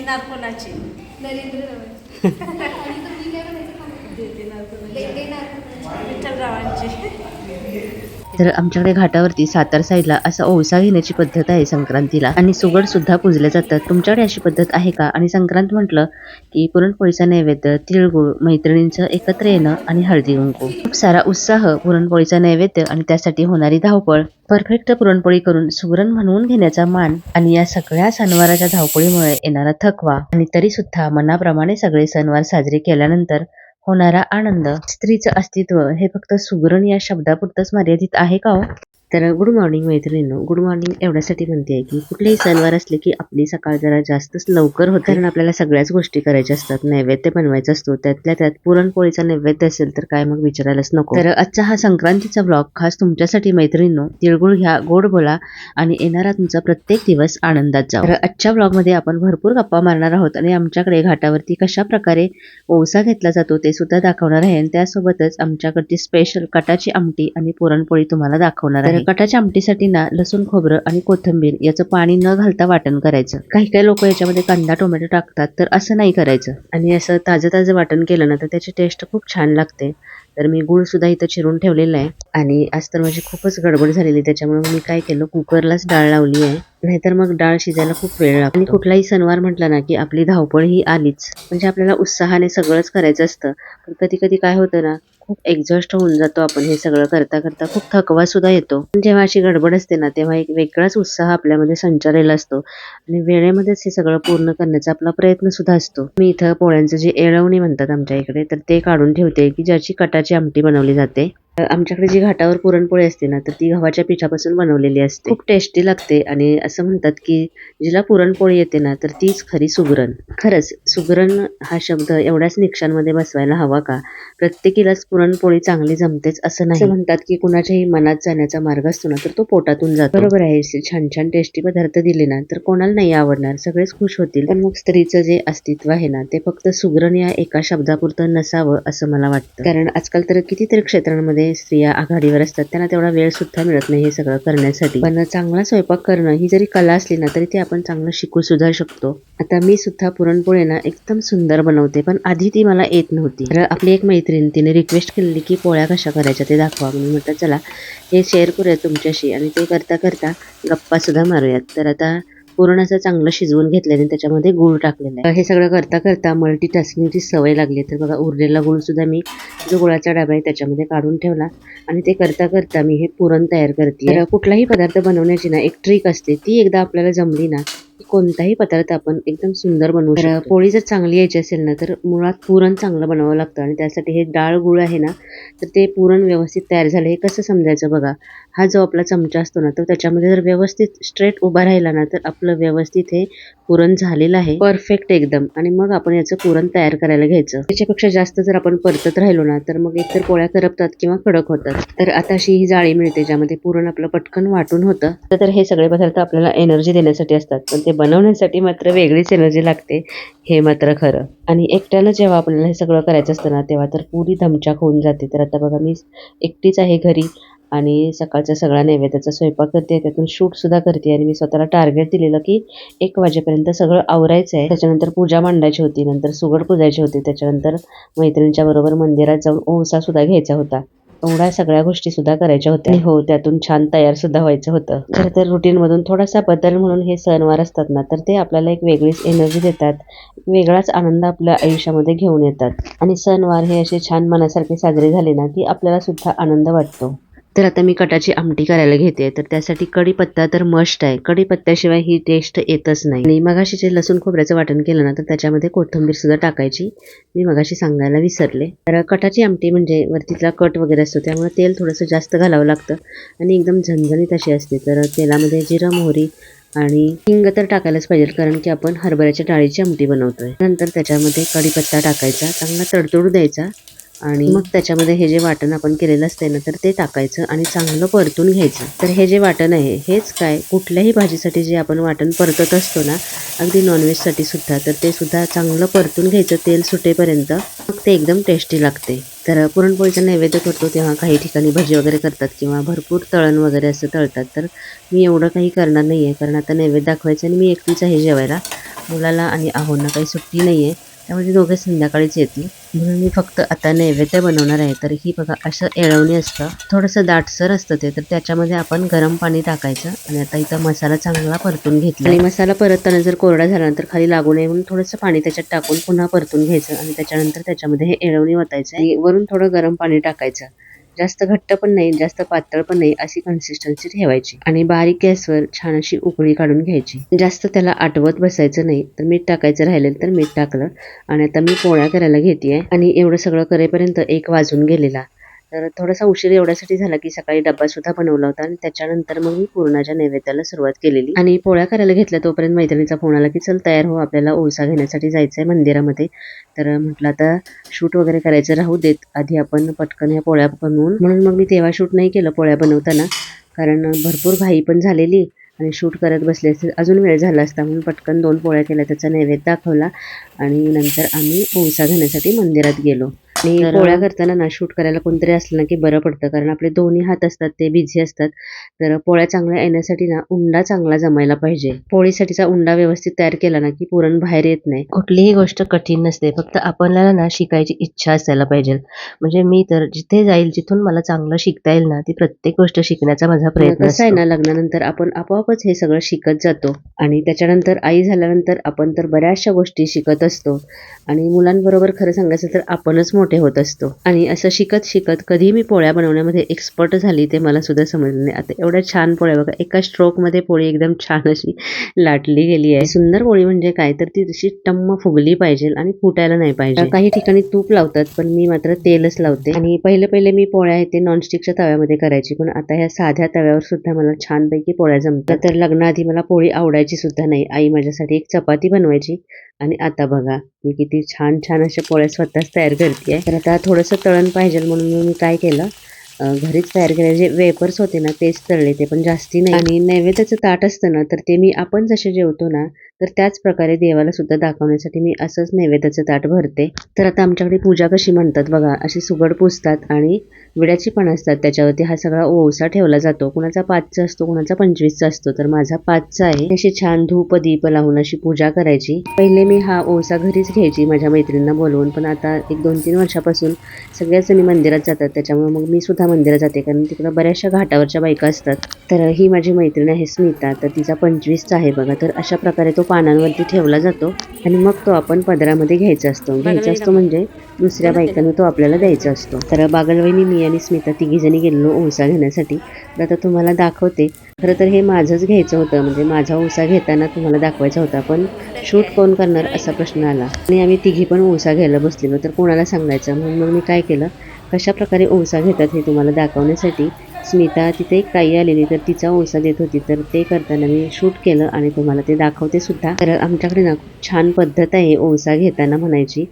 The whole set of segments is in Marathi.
देणार कोणाची? नरेंद्र तर आमच्याकडे घाटावरती सातार साईडला असा ओवसा घेण्याची पद्धत आहे संक्रांतीला. आणि सुगड सुद्धा पूजले जातात. तुमच्याकडे अशी पद्धत आहे का? आणि संक्रांत म्हटलं की पुरणपोळीचा नैवेद्य तिळगुळ मैत्रिणींचं एकत्र येणं आणि हळदी कुंकू. खूप सारा उत्साह पुरणपोळीचा नैवेद्य आणि त्यासाठी होणारी धावपळ. परफेक्ट पुरणपोळी करून सुगरण म्हणवून घेण्याचा मान आणि या सगळ्या सणवाराच्या धावपळीमुळे येणारा थकवा. आणि तरी सुद्धा मनाप्रमाणे सगळे सणवार साजरे केल्यानंतर होणारा आनंद स्त्रीचं अस्तित्व हे फक्त सुगरण या शब्दापुरतंच मर्यादित आहे का हो? तर गुड मॉर्निंग मैत्रिणींनो. गुड मॉर्निंग एवढ्यासाठी म्हणते आहे की कुठलेही सणवार असले की आपली सकाळ जरा जास्तच लवकर होते कारण आपल्याला सगळ्याच गोष्टी करायच्या असतात. नैवेद्य बनवायचा असतो. त्यातल्या त्यात पुरणपोळीचा नैवेद्य असेल तर काय मग विचारायलाच नको. तर आजचा हा संक्रांतीचा ब्लॉग खास तुमच्यासाठी मैत्रिणींनो तिळगुळ घ्या गोड बोला आणि येणारा तुमचा प्रत्येक दिवस आनंदात जाऊ तर आजच्या ब्लॉगमध्ये आपण भरपूर गप्पा मारणार आहोत आणि आमच्याकडे घाटावरती कशा प्रकारे ओसा घेतला जातो ते सुद्धा दाखवणार आहे. आणि त्यासोबतच आमच्याकडची स्पेशल कटाची आमटी आणि पुरणपोळी तुम्हाला दाखवणार आहे. कटाच्या आमटीसाठी ना लसूण खोबरं आणि कोथिंबीर याचं पाणी न घालता वाटण करायचं. काही काही लोक याच्यामध्ये कांदा टोमॅटो टाकतात तर असं नाही करायचं. आणि असं ताजं ताजं वाटण केलं ना तर त्याची टेस्ट खूप छान लागते. तर मी गुळ सुद्धा इथं चिरून ठेवलेला आहे. आणि आज तर माझी खूपच गडबड झालेली त्याच्यामुळे मी काय केलं कुकरलाच डाळ लावली आहे. नाहीतर मग डाळ शिजायला खूप वेळ लागतो. आणि कुठलाही सणवार म्हटला ना की आपली धावपळ ही आलीच. म्हणजे आपल्याला उत्साहाने सगळंच करायचं असतं. पण कधी कधी काय होतं ना खूप एक्झॉस्ट होऊन जातो आपण हे सगळं करता करता खूप थकवा सुद्धा येतो. पण जेव्हा अशी गडबड असते ना तेव्हा एक वेगळाच उत्साह आपल्यामध्ये संचारलेला असतो. आणि वेळेमध्येच हे सगळं पूर्ण करण्याचा आपला प्रयत्न सुद्धा असतो. मी इथं पोळ्यांचं जे एळवणी म्हणतात आमच्या इकडे तर ते काढून ठेवते की ज्याची प्रकारची आमटी बनवली जाते. आमच्याकडे जी घाटावर पुरणपोळी असते ना तर ती गव्हाच्या पिठापासून बनवलेली असते. खूप टेस्टी लागते आणि असं म्हणतात की जिला पुरणपोळी येते ना तर तीच खरी सुगरण. खरंच सुगरण हा शब्द एवढ्याच निकषांमध्ये बसवायला हवा का? प्रत्येकीलाच पुरणपोळी चांगली जमतेच असं नाही. म्हणतात की कुणाच्याही मनात जाण्याचा मार्ग असतो ना तर तो पोटातून जातो. बरोबर आहे. छान छान टेस्टी पदार्थ दिले ना तर कोणाला नाही आवडणार. सगळेच खुश होतील. पण मग स्त्रीचं जे अस्तित्व आहे ना ते फक्त सुगरण या एका शब्दापुरतं नसावं असं मला वाटतं. कारण आजकाल तर कितीतरी क्षेत्रांमध्ये स्त्रिया आघाडीवर असतात त्यांना तेवढा वेळ सुद्धा मिळत नाही हे सगळं करण्यासाठी. पण चांगला स्वयंपाक करणं ही जरी कला असली ना तरी ते आपण चांगलं शिकू सुद्धा शकतो. आता मी सुद्धा पुरणपोळी ना एकदम सुंदर बनवते पण आधी ती मला येत नव्हती. तर आपली एक मैत्रीण तिने रिक्वेस्ट केलेली की पोळ्या कशा करायच्या ते दाखवा. म्हणून म्हटलं चला हे शेअर करूया तुमच्याशी. आणि ते करता करता गप्पा सुद्धा मारूयात. तर आता पूर्ण असं चांगलं शिजवून घेतल्याने त्याच्यामध्ये गूळ टाकलेला आहे. हे सगळं करता करता मल्टीटास्किंगची सवय लागली तर बघा उरलेला गुळसुद्धा मी जो गुळाचा डबा आहे त्याच्यामध्ये काढून ठेवला आणि ते करता करता मी हे पुरण तयार करते. कुठलाही पदार्थ बनवण्याची ना एक ट्रिक असते ती एकदा आपल्याला जमली ना कोणताही पदार्थ आपण एकदम सुंदर बनवू शकतो. पोळी जर चांगली यायची असेल ना तर मुळात पुरण चांगलं बनावं लागतं आणि त्यासाठी हे डाळ गुळ आहे ना तर ते पुरण व्यवस्थित तयार झालं. हे कसं समजायचं बघा? हा जो आपला चमचा असतो ना तर त्याच्यामध्ये जर व्यवस्थित स्ट्रेट उभा राहिला ना तर आपलं व्यवस्थित हे पुरण झालेलं आहे. परफेक्ट एकदम. आणि मग आपण याचं पुरण तयार करायला घ्यायचं. त्याच्यापेक्षा जास्त जर आपण परतत राहिलो ना तर मग एकतर पोळ्या करपतात किंवा कडक होतात. तर आता अशी ही जाळी मिळते ज्यामध्ये पुरण आपलं पटकन वाटून होतं. तर हे सगळे पदार्थ आपल्याला एनर्जी देण्यासाठी असतात. पण ते ते बनवण्यासाठी मात्र वेगळीच एनर्जी लागते हे मात्र खरं. आणि एकट्याला जेव्हा आपल्याला हे सगळं करायचं असतं ना तेव्हा तर पुरी धमचाक होऊन जाते. तर आता बघा मी एकटीच आहे घरी आणि सकाळचा सगळा नैवेद्याचा स्वयंपाक करते. त्यातून शूटसुद्धा करते आणि मी स्वतःला टार्गेट दिलेलं की एक वाजेपर्यंत सगळं आवरायचं आहे. त्याच्यानंतर पूजा मांडायची होती नंतर सुगड पूजायची होती. त्याच्यानंतर मैत्रिणीच्या बरोबर मंदिरात जाऊन ओवसा सुद्धा घ्यायचा होता. एवढ्या सगळ्या गोष्टी सुद्धा करायच्या होत्या. हो त्यातून छान तयार सुद्धा व्हायचं होतं. खरं तर रुटीन मधून थोडासा बदल म्हणून हे सणवार असतात ना तर ते आपल्याला एक वेगळीच एनर्जी देतात. वेगळाच आनंद आपल्या आयुष्यामध्ये घेऊन येतात. आणि सणवार हे असे छान मनासारखे साजरे झाले ना की आपल्याला सुद्धा आनंद वाटतो. तर आता मी कटाची आमटी करायला घेते. तर त्यासाठी कढीपत्ता तर मस्ट आहे. कढीपत्त्याशिवाय ही टेस्ट येतच नाही. आणि मगाशी जे लसूण खोबऱ्याचं वाटण केलं ना तर त्याच्यामध्ये कोथिंबीर सुद्धा टाकायची. मी मगाशी सांगायला विसरले. तर कटाची आमटी म्हणजे वरतीतला कट वगैरे असतो त्यामुळे तेल थोडंसं जास्त घालावं लागतं. आणि एकदम झणझणीत अशी असते. तर तेलामध्ये जिरं मोहरी आणि हिंग तर टाकायलाच पाहिजे कारण की आपण हरभऱ्याच्या डाळीची आमटी बनवतोय. नंतर त्याच्यामध्ये कढीपत्ता टाकायचा. चांगला तडतडू द्यायचा. आणि मग त्याच्यामध्ये हे जे वाटण आपण केलेलं असते ना तर ते टाकायचं आणि चांगलं परतून घ्यायचं. तर हे जे वाटण आहे हेच काय? कुठल्याही भाजीसाठी जे आपण वाटण परतत असतो ना अगदी नॉनव्हेजसाठी सुद्धा तर ते सुद्धा चांगलं परतून घ्यायचं तेल सुटेपर्यंत. मग ते एकदम टेस्टी लागते. तर पुरणपोळीचा नैवेद्य करतो तेव्हा काही ठिकाणी भजी वगैरे करतात किंवा भरपूर तळण वगैरे असं तळतात. तर मी एवढं काही करणार नाही आहे कारण आता नैवेद्य दाखवायचं आणि मी एकटीच आहे जेवायला. मुलाला आणि आहोंना काही सुट्टी नाही आहे त्यामुळे ते दोघे संध्याकाळीच येतील. म्हणून मी फक्त आता नैवेद्य बनवणार आहे. तर ही बघा असं एळवणी असतं. थोडंसं दाटसर असतं ते. तर त्याच्यामध्ये आपण गरम पाणी टाकायचं आणि आता इथं मसाला चांगला परतून घेतला आणि मसाला परतताना जर कोरडा झाला तर खाली लागू नये म्हणून थोडंसं पाणी त्याच्यात टाकून पुन्हा परतून घ्यायचं आणि त्याच्यानंतर त्याच्यामध्ये हे एळवणी ओतायचं आणि वरून थोडं गरम पाणी टाकायचं. जास्त घट्ट पण नाही जास्त पातळ पण नाही अशी कन्सिस्टन्सी ठेवायची. आणि बारीक गॅसवर छान अशी उकळी काढून घ्यायची. जास्त त्याला आटवत बसायचं नाही तर मीठ टाकायचं राहिलेलं तर मीठ टाकलं. आणि आता मी पोळ्या करायला घेते आणि एवढं सगळं करेपर्यंत एक वाजून गेलेला. तर थोडासा उशीर एवढ्यासाठी झाला की सकाळी डब्बा सुद्धा बनवला होता आणि त्याच्यानंतर मग मी पूर्णाच्या नैवेद्याला सुरुवात केलेली. आणि पोळ्या करायला घेतल्या तोपर्यंत मैत्रिणीचा फोन आला की चल तयार हो आपल्याला ओळसा घेण्यासाठी जायचं आहे मंदिरामध्ये. तर म्हटलं आता शूट वगैरे करायचं राहू देत. आधी आपण पटकन ह्या पोळ्या बनवून. म्हणून मग मी तेव्हा शूट नाही केलं पोळ्या बनवताना. कारण भरपूर घाई पण झालेली आणि शूट करत बसले असते. अजून वेळ झाला असता म्हणून पटकन दोन पोळ्या केल्या. त्याचा नैवेद्य दाखवला आणि नंतर आम्ही ओळसा घेण्यासाठी मंदिरात गेलो. आणि पोळ्या करताना ना शूट करायला कोणतरी असलं ना की बरं पडतं. कारण आपले दोन्ही हात असतात ते बिझी असतात. तर पोळ्या चांगल्या येण्यासाठी ना उंडा चांगला जमायला पाहिजे. पोळीसाठीचा उंडा व्यवस्थित तयार केला ना की पुरण बाहेर येत नाही. कुठलीही गोष्ट कठीण नसते. फक्त आपल्याला ना शिकायची इच्छा असायला पाहिजे. म्हणजे मी तर जिथे जाईल जिथून मला चांगलं शिकता येईल ना ती प्रत्येक गोष्ट शिकण्याचा माझा प्रयत्न कसं आहे ना लग्नानंतर आपण आपोआपच हे सगळं शिकत जातो. आणि त्याच्यानंतर आई झाल्यानंतर आपण तर बऱ्याचशा गोष्टी शिकत असतो. आणि मुलांबरोबर खरं सांगायचं तर आपणच मोठे होत असतो. आणि असं शिकत शिकत कधी मी पोळ्या बनवण्यामध्ये एक्सपर्ट झाली ते मला सुद्धा समजलं नाही. आता एवढ्या छान पोळ्या बघा एका स्ट्रोकमध्ये पोळी एकदम छान अशी लाटली गेली आहे. सुंदर पोळी म्हणजे काय? तर ती तशी टम्म फुगली पाहिजे आणि फुटायला नाही पाहिजे. काही ठिकाणी तूप लावतात पण मी मात्र तेलच लावते. आणि पहिले पहिले मी पोळ्या आहे ते नॉनस्टिकच्या तव्यामध्ये करायची पण आता ह्या साध्या तव्यावर सुद्धा मला छानपैकी पोळ्या जमतात. तर लग्नाआधी मला पोळी आवडायची सुद्धा नाही. आई माझ्यासाठी एक चपाती बनवायची. आणि आता बघा मी किती छान छान अशा पोळ्या स्वतःच तयार करते. तर आता थोडंसं तळण पाहिजे म्हणून मी काय केलं घरीच तयार केले जे वेपर्स होते ना तेच तळले. ते पण जास्ती नाही. आणि नैवेद्याचं ताट असतं ना तर ते मी आपण जसे जेवतो ना तर त्याच प्रकारे देवाला सुद्धा दाखवण्यासाठी मी असंच नैवेद्याचं ताट भरते. तर आता आमच्याकडे पूजा कशी म्हणतात बघा अशी सुगड पुसतात आणि विड्याची पण असतात त्याच्यावरती हा सगळा ओवसा ठेवला जातो. कुणाचा पाचचा असतो कुणाचा पंचवीसचा असतो तर माझा पाचचा आहे. अशी छान धूप दीप लावून अशी पूजा करायची. पहिले मी हा ओवसा घरीच घ्यायची माझ्या मैत्रिणींना बोलवून पण आता एक दोन तीन वर्षापासून सगळ्याच जणी मंदिरात जातात. त्याच्यामुळे मग मी सुद्धा मंदिरात जाते कारण तिकडं बऱ्याचशा घाटावरच्या बायका असतात. तर ही माझी मैत्रीण आहे स्मिता तर तिचा पंचवीसचा आहे बघा. तर अशा प्रकारे तो पानांवरती ठेवला जातो आणि मग तो आपण पदरामध्ये घ्यायचा असतो. घ्यायचा असतो म्हणजे दुसऱ्या बायकांना तो आपल्याला द्यायचा असतो. तर बागलवहिनी मी आणि स्मिता तिघी जणी गेलेलो ओसा घेण्यासाठी. तर आता तुम्हाला दाखवते. खरं तर हे माझंच घ्यायचं होतं. म्हणजे माझा ओसा घेताना तुम्हाला दाखवायचा होता. पण शूट कोण करणार असा प्रश्न आला. आणि आम्ही तिघी पण ओसा घ्यायला बसलेलो. तर कोणाला सांगायचं? म्हणून मग मी काय केलं? कशा प्रकारे ओसा घेतात हे तुम्हाला दाखवण्यासाठी स्मिता तिथे एक ताई आलेली तर तिचा ओसा देत होती. तर ते करताना मी शूट केलं आणि तुम्हाला ते दाखवते सुद्धा. तर आमच्याकडे ना खूप छान पद्धत आहे ओसा घेताना म्हणायची.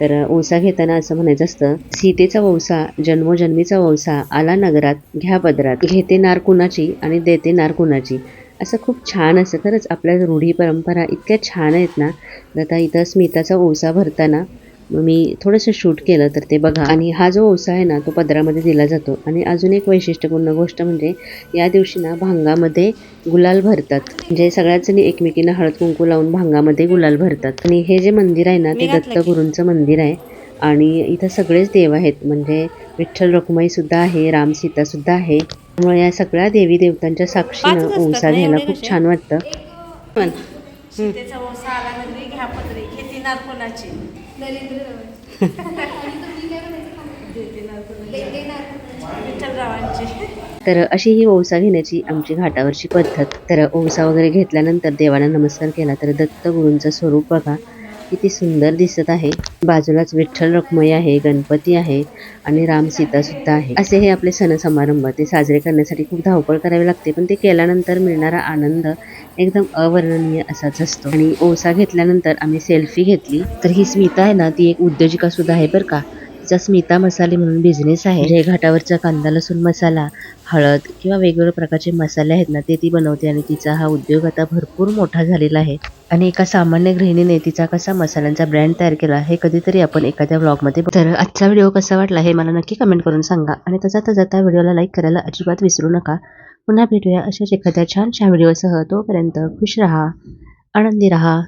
तर ओसा घेताना असं म्हणायचं असतं सीतेचा ओसा जन्मोजन्मीचा ओसा आला नगरात घ्या पदरात. घेते नार कुणाची आणि देते नार कुणाची. असं खूप छान असं खरंच आपल्या रूढी परंपरा इतक्या छान आहेत ना. तर आता इथं स्मिताचा ओसा भरताना मग मी थोडंसं शूट केलं तर ते बघा. आणि हा जो ओसा आहे ना तो पदरामध्ये दिला जातो. आणि अजून एक वैशिष्ट्यपूर्ण गोष्ट म्हणजे या दिवशी ना भांगामध्ये गुलाल भरतात. म्हणजे सगळ्याच जणी एकमेकींना हळद कुंकू लावून भांगामध्ये गुलाल भरतात. आणि हे जे मंदिर आहे ना ते दत्तगुरूंचं मंदिर आहे. आणि इथं सगळेच देव आहेत. म्हणजे विठ्ठल रखुमाई सुद्धा आहे राम सीता सुद्धा आहे. त्यामुळे या सगळ्या देवी देवतांच्या साक्षीनं ओसा घ्यायला खूप? छान वाटतं. पण तर अशी ही ओवसा घेण्याची आमची घाटावरची पद्धत. तर ओवसा वगैरे घेतल्यानंतर देवाला नमस्कार केला. तर दत्तगुरूंचं स्वरूप बघा. किती सुंदर दिसत आहे. बाजूलाच विठ्ठल रखुमाई आहे गणपती आहे आणि राम सीता सुद्धा आहे. असे हे आपले सण समारंभ ते साजरे करण्यासाठी खूप धावपळ करावी लागते पण ते केल्यानंतर मिळणारा आनंद एकदम अवर्णनीय असाच असतो. आणि ओसा घेतल्यानंतर आम्ही सेल्फी घेतली तर ही स्मिता आहे ना ती एक उद्योजिका सुद्धा आहे बरं का. तिचा स्मिता मसाले म्हणून बिझनेस आहे. जे घाटावरचा कांदा लसूण मसाला हळद किंवा वेगवेगळ्या प्रकारचे मसाले आहेत ना ते ती बनवते आणि तिचा हा उद्योग आता भरपूर मोठा झालेला आहे. आणि एका सामान्य गृहिणीने तिचा कसा मसाल्यांचा ब्रँड तयार केला हे कधीतरी आपण एखाद्या ब्लॉगमध्ये. तर आजचा व्हिडिओ कसा वाटला हे मला नक्की कमेंट करून सांगा. आणि तसा जाता व्हिडिओला लाईक करायला अजिबात विसरू नका. पुन्हा भेटूया अशाच एखाद्या छानशा व्हिडिओसह तोपर्यंत खुश राहा आनंदी राहा.